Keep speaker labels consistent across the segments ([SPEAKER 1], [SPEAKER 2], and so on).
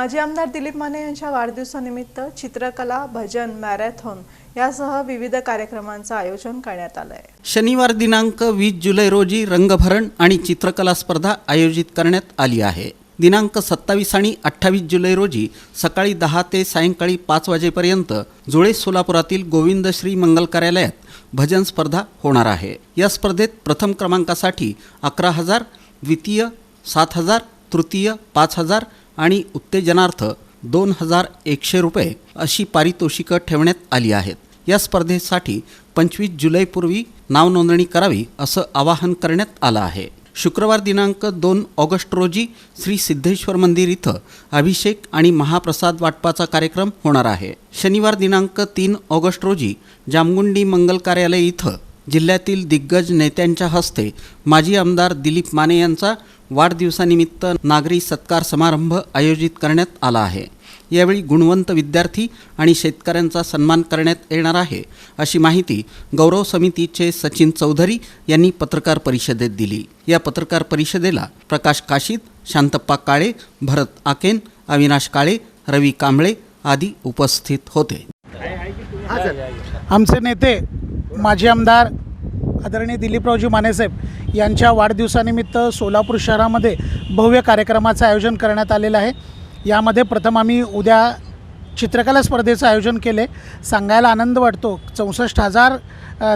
[SPEAKER 1] माजी आमदार दिलीप माने यांच्या वाढदिवसानिमित्त चित्रकला भजन मॅरेथॉन यासह विविध कार्यक्रमांचं आयोजन करण्यात आलं आहे
[SPEAKER 2] शनिवार दिनांक वीस जुलै रोजी रंगभरण आणि चित्रकला स्पर्धा आयोजित करण्यात आली आहे. दिनांक सत्तावीस आणि अठ्ठावीस जुलै रोजी सकाळी दहा ते सायंकाळी पाच वाजेपर्यंत जुळे सोलापुरातील गोविंद श्री मंगल कार्यालयात भजन स्पर्धा होणार आहे. या स्पर्धेत प्रथम क्रमांकासाठी अकरा हजार द्वितीय सात हजार तृतीय पाच हजार आणि उत्तेजनार्थ दोन हजार एकशे रुपये अशी पारितोषिकं ठेवण्यात आली आहेत. या स्पर्धेसाठी पंचवीस जुलैपूर्वी नावनोंदणी करावी असं आवाहन करण्यात आलं आहे. शुक्रवार दिनांक दोन ऑगस्ट रोजी श्री सिद्धेश्वर मंदिर इथं अभिषेक आणि महाप्रसाद वाटपाचा कार्यक्रम होणार आहे. शनिवार दिनांक तीन ऑगस्ट रोजी जामगुंडी मंगल कार्यालय इथं जिल्ह्यातील दिग्गज नेत्यांच्या हस्ते माजी आमदार दिलीप माने यांचा वाढदिवसानिमित्त नागरी सत्कार समारंभ आयोजित करण्यात आला आहे. यावेळी गुणवंत विद्यार्थी आणि शेतकऱ्यांचा सन्मान करण्यात येणार आहे अशी माहिती गौरव समितीचे सचिन चौधरी यांनी पत्रकार परिषदेत दिली. या पत्रकार परिषदेला प्रकाश काशीद शांतप्पा काळे भरत आकेन अविनाश काळे रवी कांबळे आदी उपस्थित होते.
[SPEAKER 3] आमचे नेते माजी आमदार आदरणीय दिलीपरावजी मानेसाहेब यांच्या वाढदिवसानिमित्त सोलापूर शहरामध्ये भव्य कार्यक्रमाचं आयोजन करण्यात आलेलं आहे. यामध्ये प्रथम आम्ही उद्या चित्रकला स्पर्धेचं आयोजन केले. सांगायला आनंद वाटतो. चौसष्ट हजार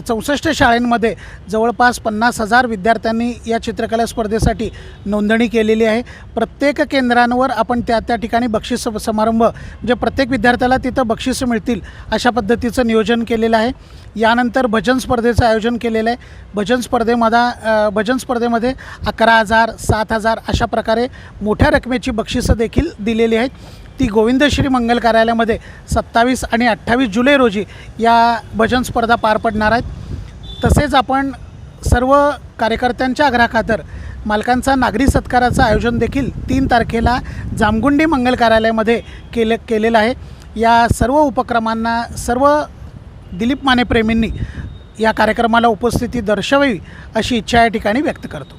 [SPEAKER 3] चौसष्ट शाळेंमध्ये जवळपास पन्नास हजार विद्यार्थ्यांनी या चित्रकला स्पर्धेसाठी नोंदणी केलेली आहे. प्रत्येक केंद्रांवर आपण त्या त्या ठिकाणी बक्षीस समारंभ म्हणजे प्रत्येक विद्यार्थ्याला तिथं बक्षिसं मिळतील अशा पद्धतीचं नियोजन केलेलं आहे. यानंतर भजन स्पर्धेचं आयोजन केलेलं आहे. भजन स्पर्धेमध्ये भजन स्पर्धेमध्ये अकरा हजार सात हजार अशा प्रकारे मोठ्या रकमेची बक्षिसं देखील दिलेली आहेत. ती गोविंदश्री मंगल कार्यालयामध्ये सत्तावीस आणि अठ्ठावीस जुलै रोजी या भजन स्पर्धा पार पडणार आहेत. तसेच आपण सर्व कार्यकर्त्यांच्या आग्रहाखातर मालकांचा नागरी सत्काराचं आयोजन देखील तीन तारखेला जामगुंडी मंगल कार्यालयामध्ये केले केलेलं आहे. या सर्व उपक्रमांना सर्व दिलीप माने प्रेमींनी या कार्यक्रमाला उपस्थिती दर्शवावी अशी इच्छा या ठिकाणी व्यक्त करतो.